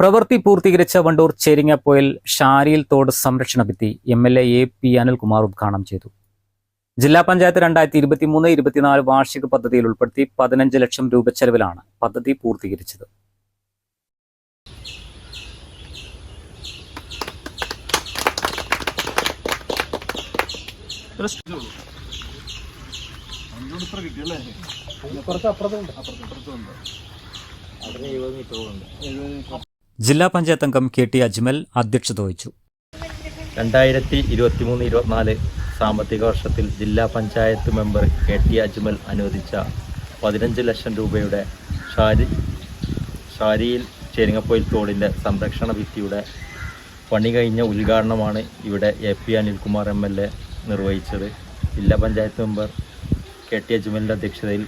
പ്രവൃത്തി പൂർത്തീകരിച്ച വണ്ടൂർ ചേരിങ്ങപ്പോയിൽ ഷാരിയിൽ തോട് സംരക്ഷണ ഭിത്തി M L A A P Anilkumar ഉദ്ഘാടനം ചെയ്തു. ജില്ലാ പഞ്ചായത്ത് രണ്ടായിരത്തി ഇരുപത്തി മൂന്ന് ഇരുപത്തിനാല് വാർഷിക പദ്ധതിയിൽ ഉൾപ്പെടുത്തി പതിനഞ്ച് ലക്ഷം രൂപ ചെലവിലാണ് പദ്ധതി പൂർത്തീകരിച്ചത്. ജില്ലാ പഞ്ചായത്ത് അംഗം കെ ടി അജ്മൽ അധ്യക്ഷത വഹിച്ചു. രണ്ടായിരത്തി ഇരുപത്തി മൂന്ന് ഇരുപത്തിനാല് സാമ്പത്തിക വർഷത്തിൽ ജില്ലാ panchayat member K T Ajmal അനുവദിച്ച പതിനഞ്ച് ലക്ഷം രൂപയുടെ ഷാരി ഷാരിയിൽ ചേരിങ്ങപ്പൊയിൽ തോടിന്റെ സംരക്ഷണ ഭിത്തിയുടെ പണി കഴിഞ്ഞ ഉദ്ഘാടനമാണ് ഇവിടെ A P Anilkumar M L A നിർവഹിച്ചത്. ജില്ലാ പഞ്ചായത്ത് മെമ്പർ കെ ടി അജ്മലിന്റെ അധ്യക്ഷതയിൽ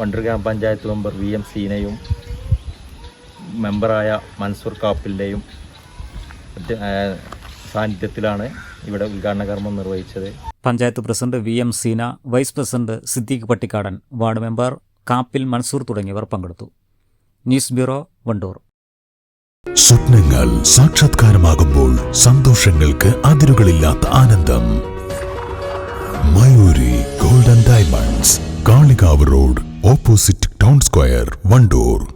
വണ്ടൂർ ഗ്രാമപഞ്ചായത്ത് മെമ്പർ വി എം സീനയും മെമ്പറായ മൻസൂർ കാപ്പിലിന്റെയും സാന്നിധ്യത്തിലാണ് ഇവിടെ ഉദ്ഘാടന കർമ്മം നിർവഹിച്ചത്. Panchayat president V M Seena vice president Siddique Pattikkadan ward member Kappil Mansoor തുടങ്ങിയവർ പങ്കെടുത്തു. News bureau Wandoor. സ്വപ്നങ്ങൾ സാക്ഷാത്കാരമാകുമ്പോൾ സന്തോഷങ്ങൾക്ക് അതിരുകളില്ലാത്ത ആനന്ദം. Mayuri golden diamonds Kalikavu road opposite town square Wandoor.